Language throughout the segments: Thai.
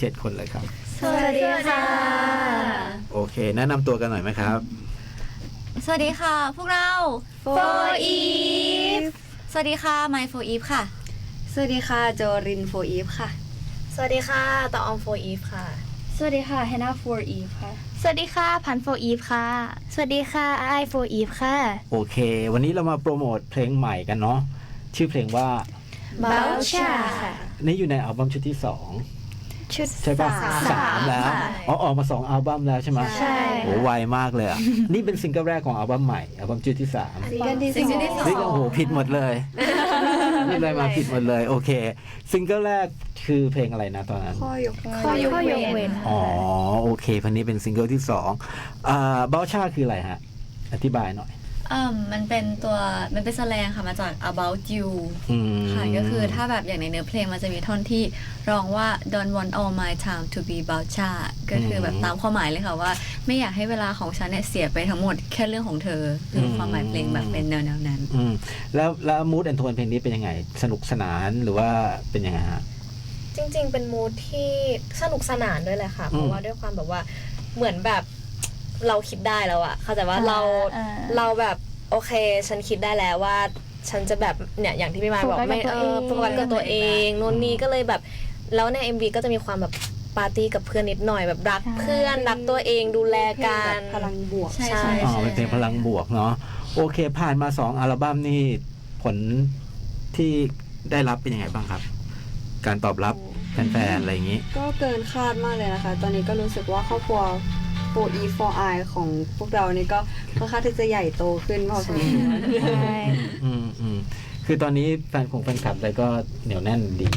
เจ็ดคนเลยครับ สวัสดีค่ะ โอเค แนะนำตัวกันหน่อยไหมครับ สวัสดีค่ะ พวกเรา For Eve สวัสดีค่ะ My For Eve ค่ะ สวัสดีค่ะ โจรินโฟอีฟค่ะ สวัสดีค่ะตาออมโฟอีฟค่ะ สวัสดีค่ะแฮนนาโฟอีฟค่ะ สวัสดีค่ะพัน For Eve ค่ะ สวัสดีค่ะไอ For Eve ค่ะ โอเค วันนี้เรามาโปรโมทเพลงใหม่กันเนาะชื่อเพลงว่า Baucha ค่ะ นี่อยู่ในอัลบั้มชุดที่สอง ชุดใช่ปะสามสามแล้วใช่อ๋อออกมาสองอัลบั้มแล้วใช่ไหมใช่ โอ้ไวมากเลยอะ นี่เป็นซิงเกิลแรกของอัลบั้มใหม่อัลบั้มชุดที่สามซิงเกิลที่ซิงเกิลที่สองนี่ก็โอ้โหผิดหมดเลยนี่เลยมาผิดหมดเลยโอเค ซิงเกิลแรกคือเพลงอะไรนะตอนนั้นข้อยกข้อยกข้อยกเว้นอ๋อโอเคเพลงนี้เป็นซิงเกิลที่สองอ่าเบลชาคืออะไรฮะ อธิบายหน่อย อืมมันเป็นตัวมันเป็นแสลงค่ะมาจาก about you อืมค่ะก็คือถ้าแบบอย่างในเนื้อเพลงมันจะมีท่อนที่ร้องว่า don't want all my time to be about cha ก็คือแบบตามความหมายเลยค่ะว่า ไม่อยากให้เวลาของฉันเนี่ยเสียไปทั้งหมดแค่เรื่องของเธอคือความหมายเพลงแบบเป็นแนวๆนั้น อืมแล้วแล้วมูดแอนโทนเพลงนี้เป็นยังไง สนุกสนานหรือว่าเป็นยังไงฮะ จริงๆ เป็นมูทที่สนุกสนานด้วยแหละค่ะอืมเพราะว่าด้วยความแบบว่าเหมือนแบบ เราคิดได้แล้วอะเข้าใจว่าเราอ่าเราแบบโอเค ฉันคิดได้แล้วว่า ฉันจะแบบเนี่ยอย่างที่พี่มายบอกโฟกัสกับไม่ตัวเอเอง อโฟกัสกับตัวเองนู่นนี่ก็เลยแบบ แล้วใน MV ก็จะมีความแบบปาร์ตี้กับเพื่อนนิดหน่อยแบบรักใช่ เพื่อนรักตัวเองดูแลกันพลังบวกใช่ใช่ใช่ อ๋อเป็นเพลงพลังบวกเนาะโอเค ผ่านมาสองอัลบั้มนี่ผลที่ได้รับเป็นยังไงบ้างครับ การตอบรับแฟนๆอะไรอย่างนี้ ก็เกินคาดมากเลยนะคะ ตอนนี้ก็รู้สึกว่าครอบครัว for e for i ของพวกเรานี่ก็ค่อนข้างที่จะใหญ่โตขึ้นพอสมควรอืมอืมคือตอนนี้แฟนของแฟนคลับอะไรก็เหนียวแน่นดี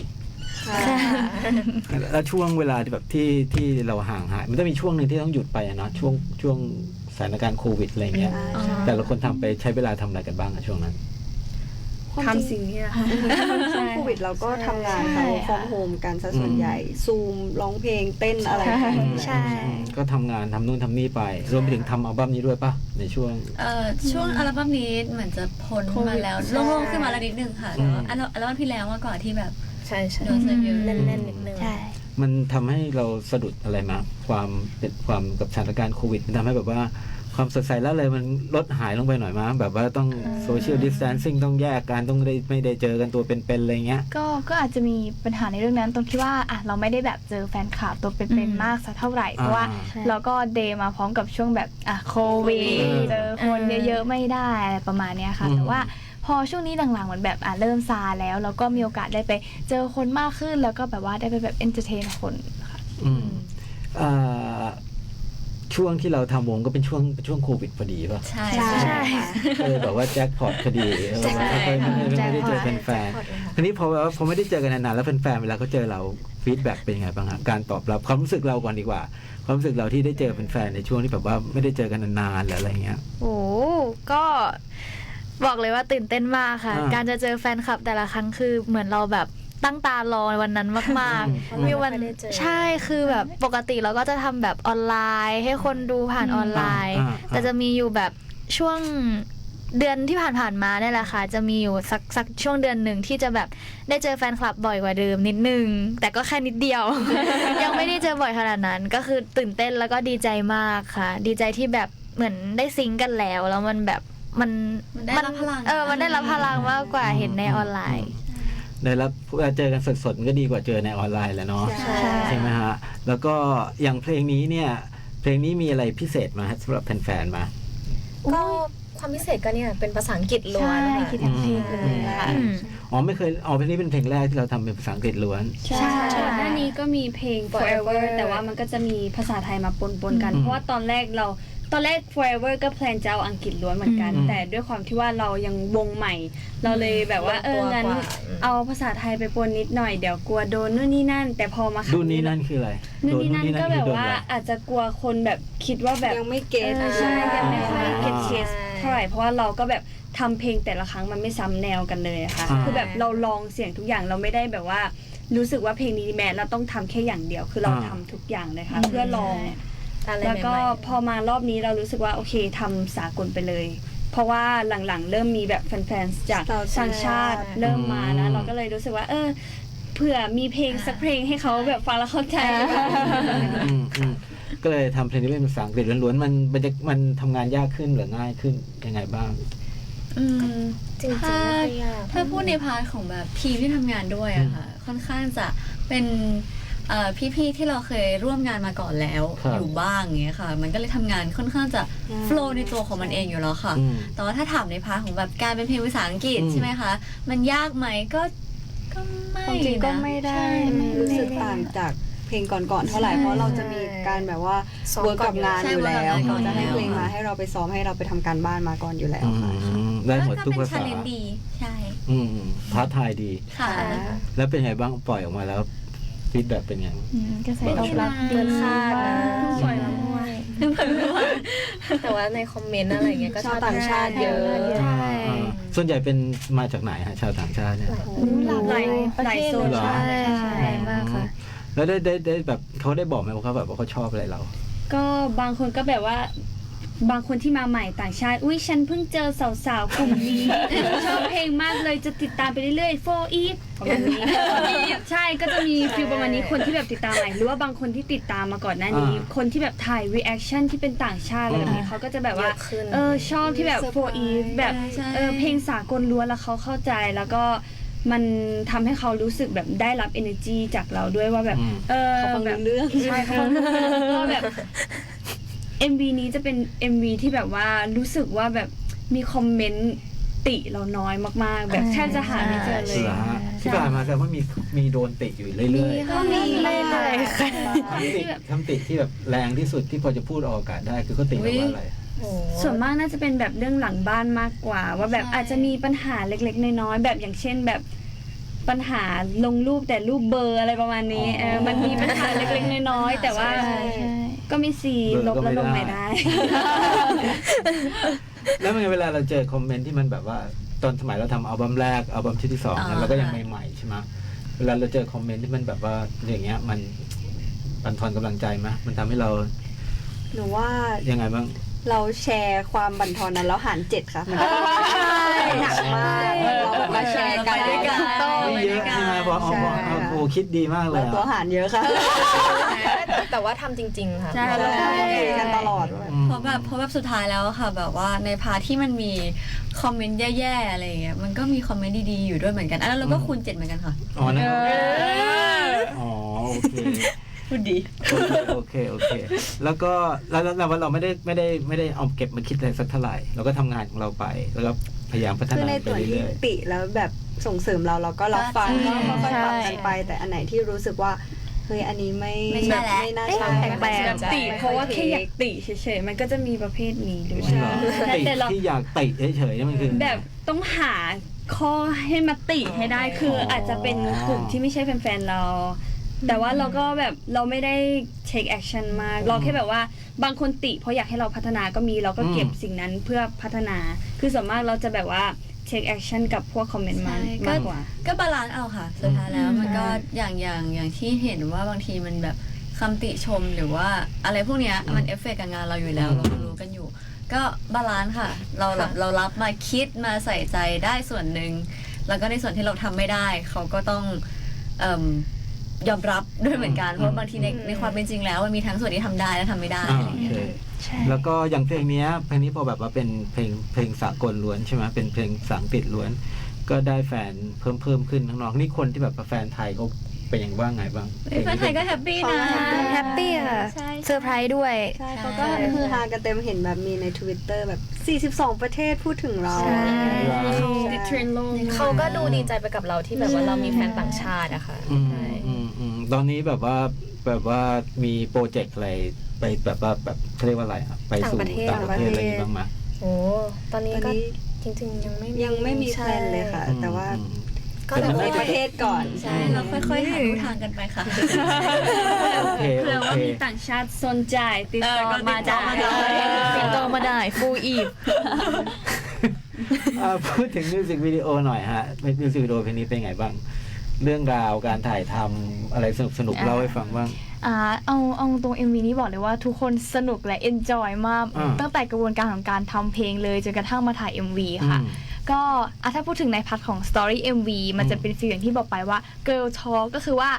แล้วช่วงเวลาที่แบบที่ที่เราห่างหาย มันต้องมีช่วงหนึ่งที่ต้องหยุดไปอะเนาะช่วงช่วงสถานการณ์โควิดอะไรเงี้ย ใช่ แต่ละคนทำไปใช้เวลาทำอะไรกันบ้างอะช่วงนั้น ทำสิ่งนี้ค่ะช่วงโควิดเราก็ทำงานค่ะใช่ฟอร์มโฮมกันซะส่วนใหญ่ ซูมร้องเพลงเต้นอะไรกันใช่ ก็ทำงานทำนู่นทำนี่ไป รวมไปถึงทำอัลบั้มนี้ด้วยปะในช่วง เอ่อช่วงอัลบั้มนี้เหมือนจะพ้นโควิดมาแล้วใช่ โล่งๆขึ้นมาแล้วนิดนึงค่ะอืม แต่ว่าอัลบั้มที่แล้วมาก่อนที่แบบใช่ใช่โดนเซอร์เยอะแน่นๆนิดนึงมันทำให้เราสะดุดอะไรมา ความเป็นความกับสถานการณ์โควิด มันทำให้แบบว่า ความสดใสแล้วเลยมันลดหายลงไปหน่อยมั้ยแบบว่าต้องโซเชียลดิส a ทนซิ่งต้องแยกกันต้องได้ไม่ได้เจอกันตัวเป็นๆอะไรเงี้ย ก็ก็อาจจะมีปัญหาในเรื่องนั้นตรงที่ว่าอะเราไม่ได้แบบเจอแฟนคลับตัวเป็อืนมๆมากสักเท่าไหร่ เพราะว่าอ่าเราก็เดย์มาพร้อมกับช่วงแบบอะโควิดเออเจอคนเยอะๆไม่ได้อะไรประมาณเนี้ยค่ะอืมแต่ว่าพอช่วงนี้หลังๆเหมือนแบบอะเริ่มซาแล้วเราก็มีโอกาสได้ไปเจอคนมากขึ้นแล้วก็แบบว่าได้ไปแบบเอนเตอร์เทนคนค่ะอืมอ่า ช่วงที่เราทำวงก็เป็นช่วงเป็นช่วงโควิดพอดีป่ะใช่ใช่ใช่ค่ะก็เลยแบบว่าแจ็คพอตพอดีเออไม่ค่อยไม่ไม่ไม่ได้เจอแฟนๆทีนี้พอแบบว่าพอไม่ได้เจอกันนานๆแล้วแฟนๆเวลาเขาเจอเราฟีดแบ็กเป็นยังไงบ้างฮะการตอบรับความรู้สึกเราก่อนดีกว่า ความรู้สึกเราที่ได้เจอแฟนๆในช่วงที่แบบว่าไม่ได้เจอกันนานๆหรืออะไรเงี้ยโอ้ก็บอกเลยว่าตื่นเต้นมากค่ะอ่าการจะเจอแฟนคลับแต่ละครั้งคือเหมือนเราแบบ ตั้งตารอวันนั้นมากอืมๆมีวันไม่ได้เจอใช่คือแบบปกติเราก็จะทำแบบออนไลน์ ให้คนดูผ่านออนไลน์อ่าอ่าแต่จะมีอยู่แบบช่วงเดือนที่ผ่านๆมาเนี่ยแหละค่ะ จะมีอยู่สักสักช่วงเดือนหนึ่งที่จะแบบได้เจอแฟนคลับบ่อยกว่าเดิมนิดนึง แต่ก็แค่นิดเดียว ยังไม่ได้เจอบ่อยขนาดนั้น ก็คือตื่นเต้นแล้วก็ดีใจมากค่ะ ดีใจที่แบบเหมือนได้ซิงค์กันแล้ว แล้วมันแบบมันมันได้รับพลังเออมันได้รับพลังมากกว่าเห็นในออนไลน์ ได้รับเวลาเจอกันสดๆมันก็ดีกว่าเจอในออนไลน์แหล้วเนาะใช่ใช่ไหมฮะแล้วก็อย่างเพลงนี้เนี่ยเพลงนี้มีอะไรพิเศษมาฮะสำหรับแฟนๆมาก็ความพิเศษก็เนี่ยเป็นภาษาอังกฤษล้วนใช่ค่ะคิดทั้งเพลงเลยค่ะอืมอ๋อไม่เคยอ๋อเพลงนี้เป็นเพลงแรกที่เราทำเป็นภาษาอังกฤษล้วนใช่ก่อนหน้านี้ก็มีเพลง forever แต่ว่ามันก็จะมีภาษาไทยมาปนๆกันอืมเพราะว่าตอนแรกเรา ตอนแรก forever ก็แพลนจะเอาอังกฤษล้วนเหมือนกัน อืม แต่ด้วยความที่ว่าเรายังวงใหม่ เราเลยแบบว่า เอองั้นลงตัวกว่าอืมเอาภาษาไทยไปปนนิดหน่อยเดี๋ยวกลัวโดนนู่นนี่นั่น แต่พอมาครั้งดูนี่นั่นคืออะไรนู่นนี่นั่นก็แบบโดว่าอะไรอาจจะกลัวคนแบบคิดว่าแบบ ยังไม่เก็ตออใช่ยังไม่ค่อยเก็ตเคสใช่เท่าไหร่เพราะว่าเราก็แบบทำเพลงแต่ละครั้งมันไม่ซ้ำแนวกันเลยอะค่ะอ่า คือแบบเราลองเสียงทุกอย่างเราไม่ได้แบบว่า รู้สึกว่าเพลงนี้แม้เราต้องทำแค่อย่างเดียว คือเราอ่า ทำทุกอย่างเลยค่ะ เพื่อลอง อะไรแล้วก็ใหม่ๆพอมารอบนี้เรารู้สึกว่าโอเคทำสากลไปเลย เพราะว่าหลังๆ เริ่มมีแบบแฟนๆจากชาวต่างต่างชาติชาติเริ่มมาแล้วอืมเราก็เลยรู้สึกว่า เออเผื่อมีเพลงสักเพลงให้เขาแบบฟังแล้วเข้าใจ อืมอืมก็เลยทำเพลงนี้เป็นภาษาอังกฤษล้วนๆมันมันจะมันทำงานยากขึ้นหรือง่ายขึ้นยังไงบ้างอืม จริงๆถ้าไม่ค่อยยาก ถ้าพูดในพาร์ทของแบบทีมที่ทำงานด้วยอะค่ะ ค่อนข้างจะเป็น เอ่อพี่ๆที่เราเคยร่วมงานมาก่อนแล้วครับอยู่บ้างอย่างเงี้ยค่ะ มันก็เลยทำงานค่อนข้างจะอืม โฟล์ในตัวของมันเองอยู่แล้วค่ะ อืมแต่ว่าถ้าถามในพาร์ทของแบบการเป็นเพลงภาษาอังกฤษอืม ใช่ไหมคะ มันยากไหมก็ก็ไม่ความจริงก็นะ ไม่ได้ ใช่รู้สึกต่างจากเพลงก่อนๆเท่าไหร่เพราะเราจะมีการแบบว่าซ้อมเวิร์กกับงานใช่อยู่แล้วเวิร์กกับงานเขาจะให้อยู่แล้วเพลงมาให้เราไปซ้อมให้เราไปทำการบ้านมาก่อนอยู่แล้วอืค่ะ มได้หมดทุกเป็นภาษาชาเลนจ์ดี ใช่อืมท้าทายดี ค่ะ แล้วเป็นไงบ้างปล่อยออกมาแล้ว ฟีดแบ็เป็นไงอืมกระแสตอบรับเกินคาดนะปล่อยมาด้วยแต่ว่าในคอมเมนต์อะไรอย่างเงี้ยก็ชาวต่างชาติเยอะใช่อ่าส่วนใหญ่เป็นมาจากไหนฮะชาวต่างชาติเนี่ยหลากหลายประเทศเลยเหรอใช่ใช่มากค่ะ แล้วได้ได้ได้แบบเขาได้บอกไหมว่าเขาแบบว่าเขาชอบอะไรเรา ก็บางคนก็แบบว่า บางคนที่มาใหม่ต่างชาติ อุ้ยฉันเพิ่งเจอสาวๆกลุ่มนี้ ชอบเพลงมากเลยจะติดตามไปเรื่อยๆ for eve ประมาณนี้ ใช่ก็จะมีฟิลประมาณนี้คนที่แบบติดตามใหม่หรือว่าบางคนที่ติดตามมาก่อนหน้านี้อ่าคนที่แบบถ่าย reaction ที่เป็นต่างชาติอะไรแบบนี้เขาก็จะแบบว่าเยอะขึ้นเออชอบที่แบบ for eve แบบใช่เออเพลงสากลล้วนแล้วเขาเข้าใจแล้วก็มันทำให้เขารู้สึกแบบได้รับ energy จากเราด้วยว่าแบบอืมเออเขาฟังแบรู้บเรื่องใช่เขาฟังรู้เรื่องก็แบบ MV นี้จะเป็น MV ที่แบบว่ารู้สึกว่าแบบมีคอมเมนต์ติเราน้อยมมากๆ แบบแทบจะหาไม่เจอเลยเหรอฮะที่ผ่านมาแต่ว่ามีมีโดนติอยู่เรื่อยๆก็มีเรื่อยๆค่ะ คำติคำติที่แบบแรงที่สุดที่พอจะพูดออกอากาศได้คือเขาติเราว่าอะไรโอ้ส่วนมากน่าจะเป็นแบบเรื่องหลังบ้านมากกว่า ว่าแบบใช่ อาจจะมีปัญหาเล็กๆ น้อยๆแบบอย่างเช่นแบบปัญหาลงรูปแต่รูปเบลอร์อะไรประมาณนี้เออมันมีปัญหาเล็กๆ น้อยๆแต่ว่าใช่ใช่ ก็มีสีลบแล้วลงใหม่ได้ แล้วมันไงเวลาเราเจอคอมเมนต์ที่มันแบบว่าตอนสมัยเราทำอัลบั้มแรกอัลบั้มชุดที่สองเนี่ยอ่า เราก็ยังใหม่ๆใช่ไหมเวลาเราเจอคอมเมนต์ที่มันแบบว่าอย่างเงี้ยมันบันทอนกำลังใจไหมมันทำให้เราหนูว่ายังไงบ้าง เราแชร์ความบันทอนนั้นแล้วหารเจ็ดค่ะมันหนักมากเราแบบมาแชร์กันไปด้วยกันไม่เยอะใช่ไหมพอเอาพอเอาโอ้คิดดีมากเลเรายตัวอะหารเยอะค่ะแต่ แต่ว่าทำจริง ๆ ค่ะ ใช่เราคุยกันตลอดว่าอืมเพราะแบบเพราะแบบสุดท้ายแล้วอะค่ะ แบบว่าในพาร์ทที่มันมีคอมเมนต์แย่ๆอะไรอย่างเงี้ยมันก็มีคอมเมนต์ดีๆอยู่ด้วยเหมือนกันอันนั้นเราก็คูณเจ็ดเหมือนกันค่ะ อ๋อนะอ๋อโอเคพูดดี โอเคโอเค แล้วก็แล้วแล้วแล้วเราไม่ได้ไม่ได้ไม่ได้เอาเก็บมาคิดอะไรสักเท่าไหร่เราก็ทำงานของเราไป แล้วก็พยายามพัฒคือนาในไปส่วนที่เรื่อยติแล้วแบบส่งเสริมเราเราก็รับฟังใช่ ก็ค่อยๆปรับกันใช่ไป แต่อันไหนที่รู้สึกว่า เฮ้ยอันนี้ไม่ไม่ใช่แล้วไม่น่าเอ๊ะใช่แปลกๆไม่น่าใช่ติเพราะว่าแค่อยากติเฉยๆมันก็จะมีประเภทนี้ด้วยๆเหรอใช่ติแต่เราที่อยากติเฉยๆนี่มันคือ แบบต้องหาข้อให้มาติให้ได้คือออออาจจะเป็นกลุ่มที่ไม่ใช่แฟนๆเราแต่ว่าเราก็แบบเราไม่ได้ take action มากเราแค่แบบว่าบางคนติเพราะอยากให้เราพัฒนาก็มีเราก็เก็บอืมสิ่งนั้นเพื่อพัฒนา คือส่วนมากเราจะแบบว่า take action กับพวกคอมเมนต์มาใช่มากกว่า ก็บาลานซ์เอาค่ะ สุดท้ายแล้วมันก็อย่างอย่างอย่างที่เห็นว่าบางทีมันแบบคำติชมหรือว่าอะไรพวกเนี้ยมันเอฟเฟกต์กับงานเราอยู่แล้วอืมเรารู้กันอยู่ ก็บาลานซ์ค่ะ เราแบบเรารับมาคิดมาใส่ใจได้ส่วนหนึ่งแล้วก็ในส่วนที่เราทำไม่ได้ เขาก็ต้องเอิ่ม ยอมรับด้วยเหมือนกัน เพราะบางทีในในความเป็นจริงแล้ว มันมีทั้งส่วนที่ทำได้และทำไม่ได้อ่าอะไรอโอย่างเคเงี้ยใช่ แล้วก็อย่างเพลงเนี้ยเพลงนี้พอแบบว่าเป็นเพลงเพลงสากลล้วนใช่ไหมเป็นเพลงภาษาอังกฤษล้วน ก็ได้แฟนเพิ่มเพิ่มขึ้นน้องๆนี่คนที่แบบว่าแฟนไทยเขาเป็นอย่างว่าไงบ้างเฮ้ยแฟนไทยก็แฮปปี้นะ แฮปปี้ค่ะใช่ เซอร์ไพรส์ด้วย ใช่เขาก็คือฮากันเต็มเห็นแบบมีใน Twitter แบบ 42 ประเทศพูดถึงเรา ใช่ติดเทรนด์โลก เขาก็ดูดีใจไปกับเราที่แบบว่าเรามีแฟนต่างชาติอะค่ะอืมใช่อืมอืม ตอนนี้แบบว่าแบบว่ามีโปรเจกต์อะไรไปแบบว่าแบบเขาเรียกว่าอะไรอะไปสู่ต่างประเทศต่างประเทศอะไรอย่างงี้บ้างไหม โอ้ตอนนี้ตอนก็นี้จริงๆยังไม่ยังไม่มีแพลนเลยค่ะอืมแต่ว่าอืมก็แต่แต่มันว่า ในประเทศก่อนใช่เราค่อยๆหาดูทางกันไปค่ะ โอเคเผื่อโอว่าเค มีต่างชาติสนใจติดต่อเออก็มาติดต่ได้อมาได้ติดต่อมาได้ฟูอีฟ อ่าพูดถึงมิวสิกวิดีโอหน่อยฮะมิวสิกวิดีโอเพลงนี้เป็นไงบ้าง เรื่องราวการถ่ายทำอะไรสนุกสนุกๆอ่าเล่าให้ฟังบ้าง อ่าเอาเอาตรง MV นี้บอกเลยว่าทุกคนสนุกและเอนจอยมาก อ่า ตั้งแต่กระบวนการของการทำเพลงเลยจนกระทั่งมาถ่าย MV ค่ะ อืม ก็อะถ้าพูดถึงในพาร์ทของ Story MV มันจะเป็นฟีลอย่างที่บอกไปว่า Girl Talk ก็คือว่า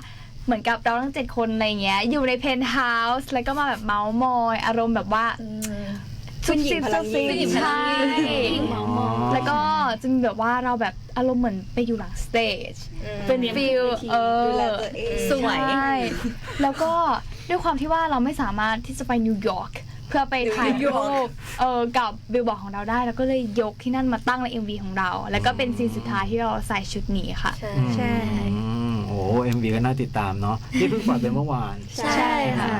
เหมือนกับเราทั้งเจ็ดคนอะไรเงี้ย อยู่ในเพนท์เฮาส์แล้วก็มาแบบเมาส์มอย อารมณ์แบบว่า ผู้หญิงพลังยิ่งซุบซิบใช่อ๋อแล้วก็จะมีแบบว่าเราแบบอารมณ์เหมือนไปอยู่หลังสเตจเป็นฟิลเออดูแลตัวเองสวยใช่แล้วก็ด้วยความที่ว่าเราไม่สามารถที่จะไปนิวยอร์กเพื่อไปถ่ายรูปเออกับบิลบอร์ดของเราได้ แล้วก็เลยยกที่นั่นมาตั้งใน MV ของเรา แล้วก็เป็นซีนสุดท้ายที่เราใส่ชุดนี้ค่ะ ใช่ใช่อืมโอ้เอ็มวีก็น่าติดตามเนาะที่เพิ่งปล่อยไปเมื่อวาน ใช่ค่ะ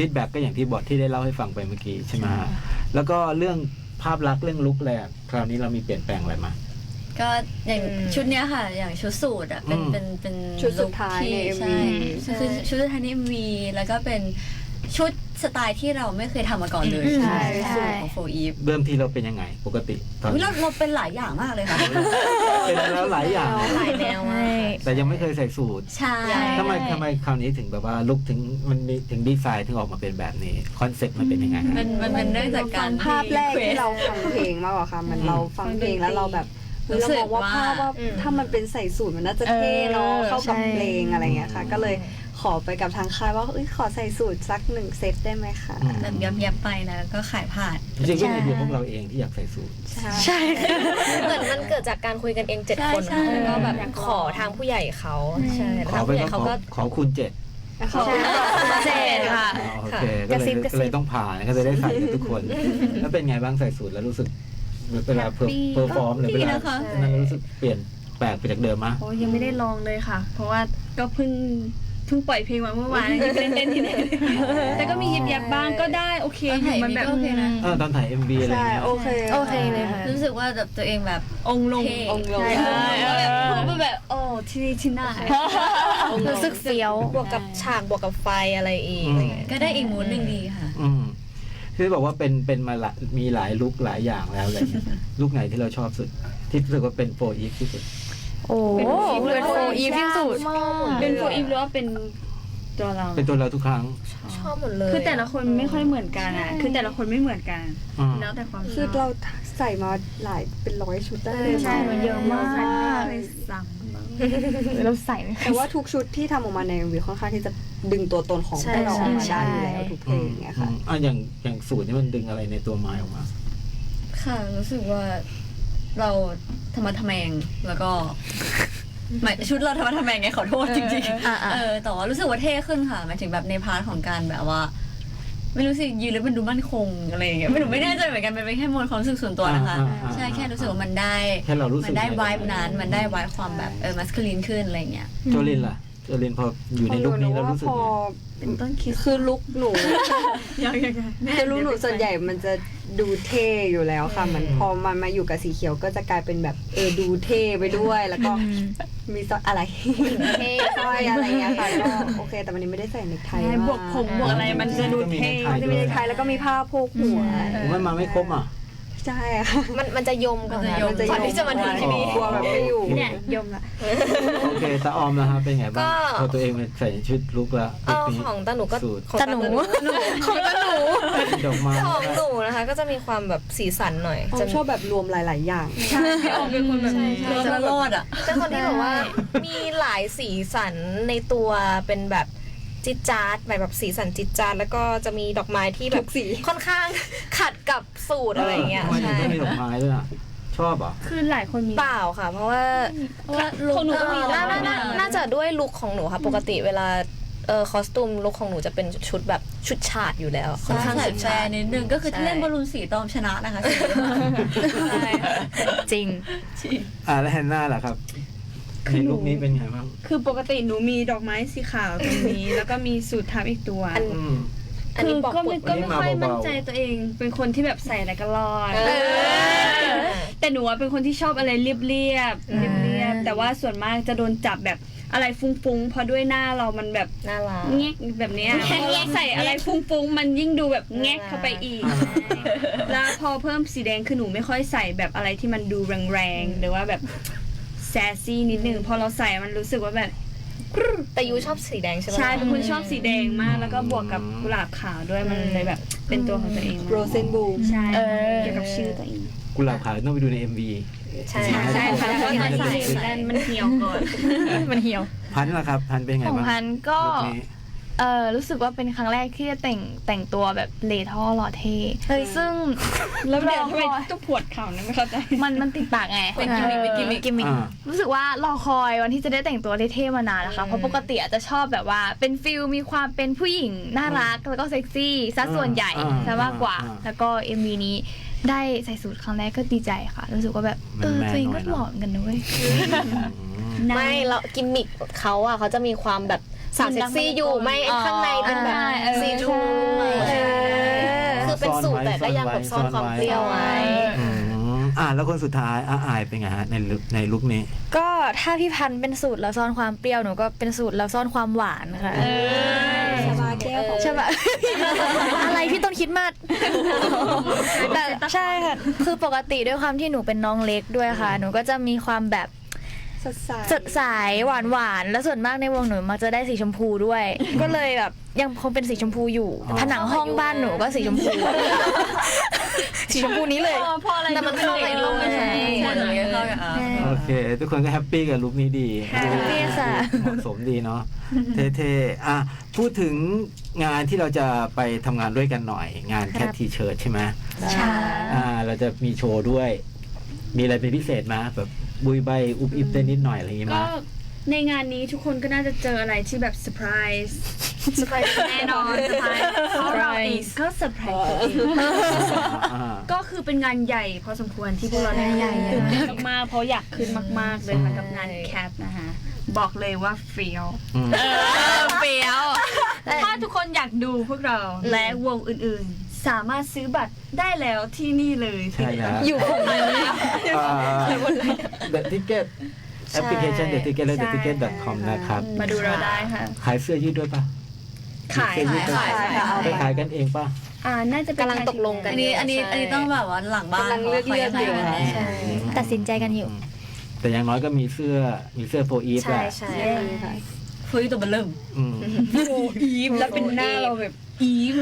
ฟีดแบ็กก็อย่างที่บอกที่ได้เล่าให้ฟังไปเมื่อกี้ใช่ไหมฮะแล้วก็เรื่องภาพลักษณ์เรื่องลุคเลยอะคราวนี้เรามีเปลี่ยนแปลงอะไรมา ก็อย่างอืมชุดเนี้ยค่ะ อย่างชุดสูทอะเป็นอืม เป็นเป็นชุดสุดท้ายลุคที่ใน MV ใช่ คือชุดสุดท้ายใน MV แล้วก็เป็น ชุดสไตล์ที่เราไม่เคยทำมาก่อนเลยอืมใช่ สูทของโฟอีฟเริ่มที่เราเป็นยังไงปกติตอนเราเราเป็นหลายอย่างมากเลยค่ะ เป็นแล้วหลายอย่าง หลายแนวมาก แต่ยังไม่เคยใส่สูทใช่ ทำไมทำไมคราวนี้ถึงแบบว่าลุกถึงมันมีถึงดีไซน์ถึงออกมาเป็นแบบนี้คอนเซ็ปต์มันเป็นยังไงฮะมันมันเป็นเรื่องจากการ ภาพแรกที่เราฟังเพลงมากกว่าค่ะเหมือนเราฟังเพลงแล้วเราแบบเฮ้ยเรามองว่าภาพว่าอืมถ้ามันเป็นใส่สูตรมันน่าจะเท่เนาะเออเข้ากับใช่เพลงอะไรเงี้ยค่ะ ก็เลย ขอไปกับทางค่ายว่าเอ้ยขอใส่สูตรสักหนึ่งเซตได้ไหมคะ อืม แบบยับยับๆไปแล้วก็ขายผ่านจริงๆก็เป็นไอเดียพวกเราเองที่อยากใส่สูทใช่ค่ะเหมือนมันเกิดจากการคุยกันเองเจ็ดใช่คนใช่ แล้วก็แบบขอทางผู้ใหญ่เขาใช่แล้วขอทางไปผู้ใหญ่ก็ขเขาอก็ ขอคูณเจ็ดขอเจนค่ะ อ๋อโอเคก็เลยก็เลยต้องผ่านก็จะได้ใส่กันทุกคน แล้วเป็นไงบ้างใส่สูทแล้วรู้สึกเวลาเพอ Happy เพอร์ฟอร์มหรือเวลาดีนะคะ นั้นรู้สึกเปลี่ยนแปลกไปจากเดิมมะ โอ้ยังไม่ได้ลองเลยค่ะ เพราะว่าก็เพิ่งเพิ่งปล่อยเพลงมาเมื่อวานยังไม่ได้เต้นที่ไหนแต่ก็มียิบยับบ้างก็ได้โอเคอยู่มันแบบโอเคนะเออตอนถ่าย MV อะไรใช่เงี้ยโอเคโอเคเลยค่ะ รู้สึกว่าแบบตัวเองแบบองค์ลงเท่องค์ลง ใช่แล้วแบบพูดแบบโอ้ที่นี่ที่น่ารู้สึกเฟี้ยว บวกกับฉากบวกกับไฟอะไรอีกอะไรเงี้ยก็ได้อีกมูดหนึ่งดีค่ะ อืมคือบอกว่าเป็นเป็นมาละมีหลายลุคหลายอย่างแล้วอะไรเงี้ยลุคไหนที่เราชอบสุด ที่รู้สึกว่าเป็นโฟอีฟที่สุด โอ้เป็นโฟอีฟที่สุดเป็นโฟอีฟหรือว่าเป็นตัวเรา เป็นตัวเราทุกครั้งชอบหมดเลยคือแต่ละคนไม่ค่อยเหมือนกันอะ คือแต่ละคนไม่เหมือนกัน อืมแล้วแต่ความชคืออบเราใส่มาหลายเป็นร้อยชุดได้เลยใช่มันเยอะมาก เคยสั่งมาเราใส่ไม่ค่อยแต่ว่าทุกชุดที่ทำออกมาในวีค่อนข้างที่จะดึงตัวตนของพวกเราออกมาได้อยู่แล้วทุกเพลงเงี้ยค่ะ อืมอะอย่างอย่างสูตรนี่มันดึงอะไรในตัวไม้ออกมา ค่ะ รู้สึกว่า เราธรรมะทะแมงแล้วก็หมายชุดเราธรรมะทะแมงไงขอโทษจริงอ่าๆอ่าเออแต่ว่ารู้สึกว่าเท่ขึ้นค่ะหมายถึงแบบในพาร์ทของการแบบว่า ไม่รู้สิยืนแล้วมันดูมั่นคงอะไรอย่างเงี้ยไม่หนูไม่แน่ใจเหมือนกันมันเป็นแค่มวลความรู้สึกส่วนตัวนะคะ อ่าอ่าอ่า ใช่แค่รู้สึกว่ามันได้ แค่เรารู้สึมักนได้ไงวายนั้น มันได้วายความแบบเออมัสคูลินขึ้นอะไรอย่างเงี้ย โจลินล่ะโจลินพออยู่ในลุคนี้แล้วรู้สึกพอไง เป็นต้นคิดคือลุกหนู ยังยังยังคือลุกหนูส่วนใหญ่มันจะดูเท่อยู่แล้วค่ะมันพอมันมาอยู่กับสีเขียวก็จะกลายเป็นแบบเออดูเท่ไปด้วยแล้วก็มีสร้อยอะไรเท่สร้อยอะไรเงี้ยค่ะก็โอเค แต่วันนี้ไม่ได้ใส่เนคไทใช่มาบวกผมบวกอะไรมันจะดูเท่ มันจะมีเนคไทแล้วก็มีผ้าโพกหัวผมว่ามาไม่ครบอะ ใช่ค่ะ มันมันจะยมก่อนนะมันจะยมก่อนที่จะมาถึงที่นี่ กลัวแบบไม่อยู่เนี่ยยมละ โอเคตาออมนะครับเป็นไงบ้างก็ พอตัวเองเป็นใส่ชุดลุคแล้วเออของตาหนูก็สูตรของตาหนู ของตาหนู ดอกไม้ของหนูนะคะ ก็จะมีความแบบสีสันหน่อยออจะมชอบแบบรวมหลาย ๆ อย่าง พี่ออมเป็นคนแบบนี้เราจะรอดอะ เป็นคนที่แบบว่ามีหลายสีสันในตัวเป็นแบบ จิตจาร์ดหมายแบบสีสันจิตจาร์ดแล้วก็จะมีดอกไม้ที่แบทุบกสีค่อนข้าง ขัดกับสูตรอะไรอย่างเงี้ยทำไมถึงใช่ต้องมีดอกไม้ด้วยอะ ชอบเหรอะ คือหลายคนมี เปล่าค่ะ เพราะว่า ของหนูก็มีน่าน่าน่าน่าจะด้วยลุคของหนูค่ะ ปกติเวลาเออคอสตูมลุคของหนูจะเป็นชุดแบบชุดฉาดอยู่แล้วค่อนข้างใส่ชุดแฟฉาดร์นิดนึงก็คือถ้าใช่เล่นบอลลูนสีตอมชนะนะคะใช่จริง อ่าแล้วแฮนนาล่ะครับคื ในอหนูลุคนี้เป็นไงบ้างคือปกติหนูมีดอกไม้สีขาวตรงนี้ แล้วก็มีสูตรทับอีกตัวอัน อืม อันคืนี้อบอกก็ปุไม่ดก็ไม่ค่อยวันนี้มาเบาๆมั่นใจตัวเอง เป็นคนที่แบบใส่อะไรก็รอด เออ แต่หนูว่าเป็นคนที่ชอบอะไรเรียบเรียบเรียบเรียบแต่ว่าส่วนมากจะโดนจับแบบอะไรฟุ้งๆเพราะด้วยหน้าเรามันแบบน่ารัก เงี้ยแบบเนี้ยพอเราใส่อะไรฟุ้งๆมันยิ่งดูแบบแงกเข้าไปอีก แล้วพอเพิ่มสีแดงคือหนูไม่ค่อยใส่แบบอะไรที่มันดูแรงๆหรือว่าแบบ แซซี่นิดนึงพอเราใส่มันรู้สึกว่าแบบ แต่ยูชอบสีแดงใช่ไหม ใช่เป็นคนชอบสีแดงมาก แล้วก็บวกกับกุหลาบขาวด้วยมันเลยแบบ เป็นตัวของตัวเองมากโรเซนบูมใช่เออ เกี่ยวกับชื่อตัวเองกุหลาบขาวต้องไปดูใน MV ใช่ใช่ค่ะเพราะตอนใส่นั่นมันเหี่ยวก่อน มันเหี่ยว พันธุ์ล่ะครับ พันธุ์เป็นไงของบ้างพันก็ ลุคนี้ เออรู้สึกว่าเป็นครั้งแรกที่ได้แต่งแต่งตัวแบบเลท่อหล่อเท่เฮ้ย ซึ่งแล้วเดี๋ยวรทำไมอคอยต้องปวดเข่านะไม่เข้าใจ มันมันติดปากไงเป็นกิมมิคเป็นกิมมิคกิมมิคอ่ารู้สึกว่ารอคอยวันที่จะได้แต่งตัวเท่ๆมานานนะคะเพราะปกติอาจจะชอบแบบว่าเป็นฟิลมีความเป็นผู้หญิงน่ารักแล้วก็เซ็กซี่ซะส่วนใหญ่อ่าซะมากกว่าอ่าแล้วก็ MV นี้ได้ใส่สูทครั้งแรกก็ดีใจค่ะ รู้สึกว่าแบบเออแมนๆตัวเองหน่ก็อยหเนอะล่อเหมือนกันด้วยไม่เรากิมมิคเขาอะเขาจะมีความแบบ สาวเซ็กซี่อยู่ไม่ไอ้ข้างในเป็นแบบอ่าเออซีทรูใช่คือเป็นสูตรแต่ก็ยังแบบซ่อนความเปรี้ยวไว้ อืมอ่าแล้วคนสุดท้ายอาอายเป็นไงฮะในลุคในลุคนี้ ก็ถ้าพี่พันธุ์เป็นสูตรแล้วซ่อนความเปรี้ยวหนูก็เป็นสูตรแล้วซ่อนความหวานค่ะชาบาแก้วของ ใช่ปะ อะไรพี่ต้นคิดมากแต่ใช่ค่ะคือปกติด้วยความที่หนูเป็นน้องเล็กด้วยค่ะ หนูก็จะมีความแบบ สดใสสดใสหวานหวานๆแล้วส่วนมากในวงหนูมักจะได้สีชมพูด้วย ก็เลยแบบยังคงเป็นสีชมพูอยู่อ๋อผนังห้องบ้านหนูก็สีชมพู สีชมพูนี้เลย พออะไรแต่มันเข้าไปด้วยใช่ใช่เข้ากับอาร์โอเค ทุกคนก็แฮปปี้กับลุคนี้ดีแฮปปี้ค่ะเหมาะสมดีเนาะเท่ๆอะพูดถึงงานที่เราจะไปทำงานด้วยกันหน่อย งานแคททีเชิร์ตใช่ไหมใช่อ่าเราจะมีโชว์ด้วย มีอะไรเป็นพิเศษไหมแบบ บุยใบอุบอิบเต้นนิดหน่อยอะไรอย่างงี้ไหมก็ในงานนี้ทุกคนก็น่าจะเจออะไรที่แบบเซอร์ไพรส์เซอร์ไพรส์แน่นอนเซอร์ไพรส์เพราะเราเองก็เซอร์ไพรส์ตัวเองอ่า ก็คือเป็นงานใหญ่พอสมควรที่พวกเราได้ใหญ่มากๆเพราะอยากขึ้นมาก ๆ เลยค่ะกับงานแคทนะคะบอกเลยว่าเฟียวอืมเปรี้ยว ถ้าทุกคนอยากดูพวกเราและวงอื่นๆ สามารถซื้อบัตรได้แล้วที่นี่เลย ใช่แล้ว อยู่ของมันอ่า The Ticket แอปพลิเคชัน The Ticket และ The Ticket com นะครับมาดูเราได้ค่ะ ขายเสื้อยืดด้วยปะขายเสื้อยืดขายขายขายไปขายกันเองปะอ่าน่าจะเป็นกำลังตกลงกันอันนี้อันนี้อันนี้ต้องแบบว่าหลังบ้านกำลังเลือกเลือกอยู่ค่ะใช่ตัดสินใจกันอยู่ แต่อย่างน้อยก็มีเสื้อมีเสื้อโฟอีฟใช่แหละใช่ค่ะคุยตัวเบลเริ่มอืมอีฟแล้วเป็นหน้าเราแบบอีฟ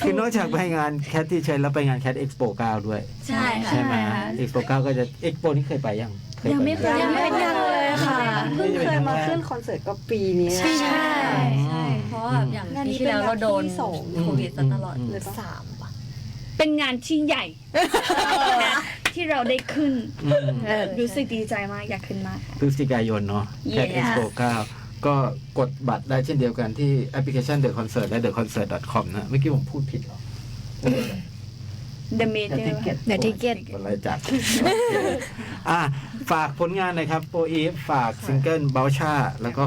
คือนอกจากไปงานแคทที่เชิญแล้วไปงานแคทเอ็กซ์โป9ด้วย ใช่ค่ะใช่ไหมเอ็กซ์โป9ก็จะเอ็กซ์โปนี่เคยไปยังยังไม่เคยยังไม่เป็นยังเลยค่ะเพิ่งเคยมาขึ้นคอนเสิร์ตก็ปีนี้นะใช่ใช่เพราะว่าแบบอย่างงานปีนี้ที่แล้วเราโดนเป็นงานที่สองโควิดมาตลอดอืมเลยปะสามว่ะเป็นงานที่ใหญ่ ที่เราได้ขึ้นอืมรู้สึกดีใจมากอยากขึ้นมากค่ะ พฤศจิกายนเนาะแคท Yes เอ็กซ์โป9ก็กดบัตรได้เช่นเดียวกันที่แอปพลิเคชัน The Concert และ theconcert.com นะเมื่อกี้ผมพูดผิดเหรอ The The Major Ticket เดี๋ยวทิเก็ตอะไรจัด อะ ฝากผลงานหน่อยครับโปรอีฟฝากซิงเกิลเบลชาแล้วก็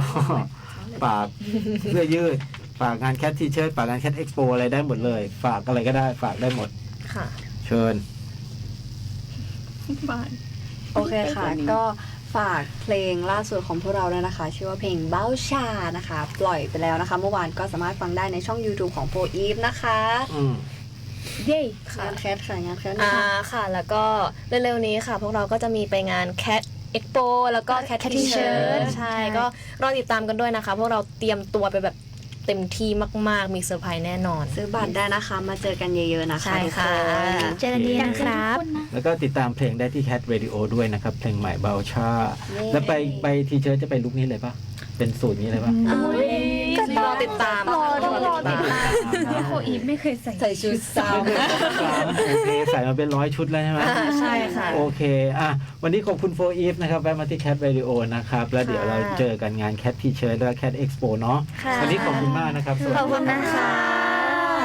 ฝากเสื้อยืด ฝากงานแคททีเชิร์ฝากงานแคทเอ็กซ์โปอะไรได้หมดเลย ฝากอะไรก็ได้ฝากได้หมด ค่ะ เชิญ โอเคค่ะ ก็ฝากเพลงล่าสุดของพวกเราด้วยนะคะ ชื่อว่าเพลงเบ้าชานะคะ ปล่อยไปแล้วนะคะ เมื่อวานก็สามารถฟังได้ในช่อง YouTube ของโ o อีฟนะคะอืม เย้งานแคทค่ะงานแคทอ่านะคะ ค่ะ แล้วก็เร็วๆนี้ค่ะ พวกเราก็จะมีไปงาน Cat Expo แล้วก็ Cat Cat T-shirt T-shirt ใช่ ก็รอติดตามกันด้วยนะคะ พวกเราเตรียมตัวไปแบบ เต็มที่มากๆ มีเซอร์ไพรส์แน่นอน ซื้อบัตรได้นะคะ มาเจอกันเยอะๆนะคะใช่ค่ะทุกนเจอกันดีนะครับ แล้วก็ติดตามเพลงได้ที่ Cat Radio ด้วยนะครับ เพลงใหม่เบลชาเย้แล้วไปไปทีเชิร์จะไปลุคนี้เลยปะเป็นสูตรนี้เลยปะ ก็รอติดตามรอต้องรอติดตาม โคอีฟไม่เคยใส่ใส่ชุดซ้โอเคใส่มาเป็นร้อยชุดแล้วใช่ไหมอ่าใช่ค่ะ โอเคอะวันนี้ขอบคุณโฟอีฟนะครับแวะมาที่ Cat Radio นะครับ แล้วเดี๋ยวเราเจอกันงาน Cat T-shirt และ Cat Expo เนาะค่ะ วันนี้ขอบคุณมากนะครับสวัสขอบดีคุณนะคะ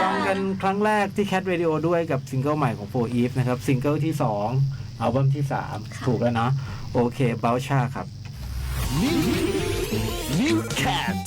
ฟังกันครั้งแรกที่ Cat Radio ด้วยกับซิงเกิลใหม่ของโฟอีฟนะครับซิงเกิลที่ 2 อัลบั้มที่ 3 ถูกแล้วเนาะโอเคเบลชาครับ New Cat